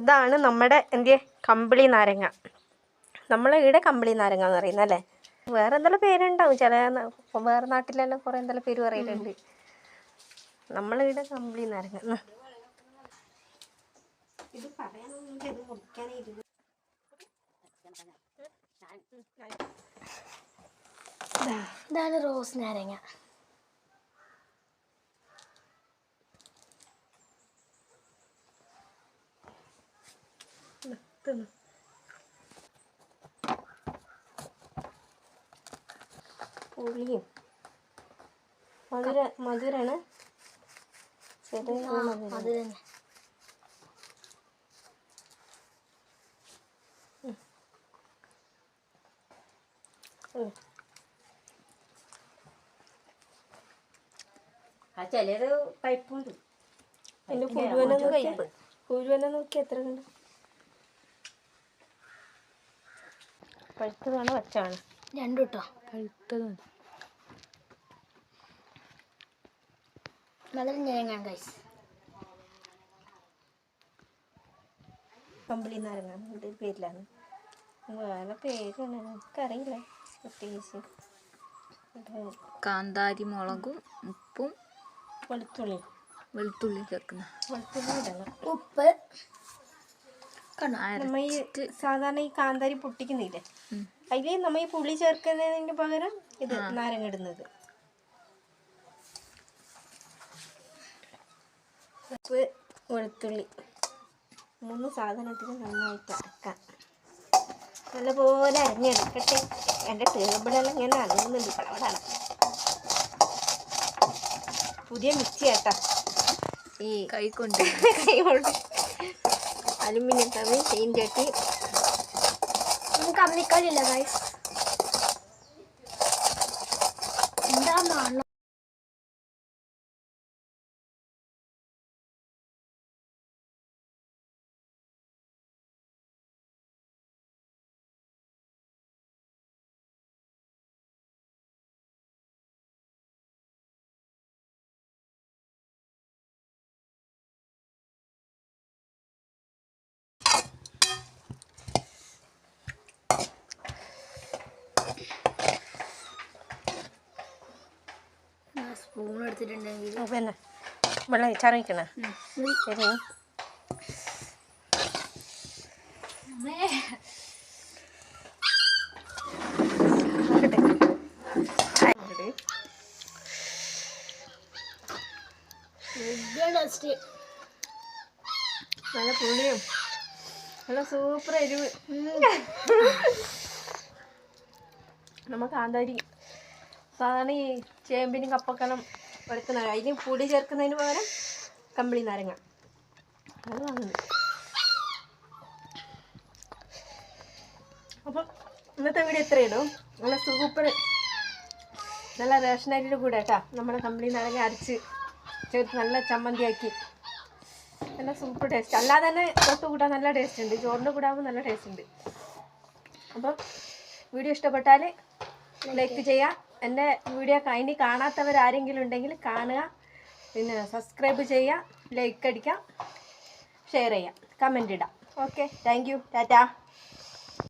ഇതാണ് നമ്മുടെ എന്തിയെ? കമ്പിളി നാരങ്ങ. നമ്മളെ ഇവിടെ കമ്പിളി നാരങ്ങ എന്ന് പറയുന്നത് അല്ലേ? വേറെ എന്തെല്ലാം പേരുണ്ടാവും. ചില വേറെ നാട്ടിലെല്ലാം കുറേ എന്തെല്ലാം പേര് പറയുന്നുണ്ട് നമ്മളിവിടെ കമ്പിളി നാരങ്ങ. ഇത് പറയാനൊന്നും ഇത് മുറിക്കാനേ ഇരുന്നു. ഇതാണ് റോസ് നാരങ്ങ. തിന്നു പുളിയും. മധുര മധുരാണ്. ചെറിയ മധുരം ചിലത് കയ്പുണ്ട് പുഴുവനൊന്ന് കഴിപ്പ് പുഴുവനെ നോക്കി എത്ര കണ്ട്? പഴുത്തതാണ് പച്ചാണ് രണ്ടും കേട്ടോ പഴുത്തതാണ്. നല്ല ഞാൻ ഗൈസ് കമ്പിളി നാരങ്ങ ഇത് പേരിലാണ്. വേറെ പേരാണ്. എനിക്കറിയില്ല. പ്രത്യേകിച്ച്. കാന്താരി മുളകും ഉപ്പും വെളുത്തുള്ളി. വെളുത്തുള്ളി ചേർക്കുന്ന. വെളുത്തുള്ളി ഇടണം. ഉപ്പ്. നമ്മ ഈ സാധാരണ ഈ കാന്താരി പൊട്ടിക്കുന്നില്ലേ. അതിൽ നമ്മ ഈ പുളി ചേർക്കുന്നതിന് പകരം ഇത് നാരങ്ങ ഇടുന്നത്. വെളുത്തുള്ളി. മൂന്ന് സാധനത്തിന് നന്നായിട്ട് അടക്കാം നല്ലപോലെ അരിഞ്ഞെടുക്കട്ടെ. എന്റെ ടേബിളെല്ലാം ഇങ്ങനെ അനങ്ങുന്നുണ്ട് കളവടാണ് പുതിയ മിക്സി ആട്ടാ ഈ കൈ കൊണ്ട് കൈ കൊണ്ട് അലുമിനിയം തവി ചട്ടി നമുക്ക് അമ്മിക്കല്ലില്ല ഗൈസ് എന്താ സ്പൂൺ എടുത്തിട്ടുണ്ടെങ്കിൽ പിന്നെ. വെള്ളം ചറിക്കണ ശരി. ടേസ്റ്റ് നല്ല പുളിയും. നല്ല സൂപ്പർ എരിവ്. നമ്മ കാന്താരി സാധാരണ ഈ ചേമ്പിനും കപ്പക്കണം എടുക്കുന്ന അതിന് പുളി ചേർക്കുന്നതിന് പകരം കമ്പിളി നാരങ്ങ. അത് വാങ്ങുന്നത്. അപ്പം ഇന്നത്തെ വീഡിയോ ഇത്രയുള്ളൂ നല്ല സൂപ്പർ നല്ല റേഷൻ അരിയുടെ കൂടെ കേട്ടോ. നമ്മുടെ കമ്പിളി നാരങ്ങ അരച്ച് ചേർത്ത് നല്ല ചമ്മന്തിയാക്കി. നല്ല സൂപ്പർ ടേസ്റ്റ് അല്ലാതെ തന്നെ തൊട്ട് കൂട്ടാൻ നല്ല ടേസ്റ്റ് ഉണ്ട്. ചോറിന്റെ കൂടെ നല്ല ടേസ്റ്റ് ഉണ്ട്. അപ്പം വീഡിയോ ഇഷ്ടപ്പെട്ടാൽ ലൈക്ക് ചെയ്യുക. എന്റെ വീഡിയോ ഇനി കാണാത്തവരാരെങ്കിലും ഉണ്ടെങ്കിൽ കാണുക. പിന്നെ സബ്സ്ക്രൈബ് ചെയ്യുക ലൈക്ക് അടിക്കുക ഷെയർ ചെയ്യുക കമന്റ് ഇടാം ഓക്കെ താങ്ക് യു ടാറ്റാ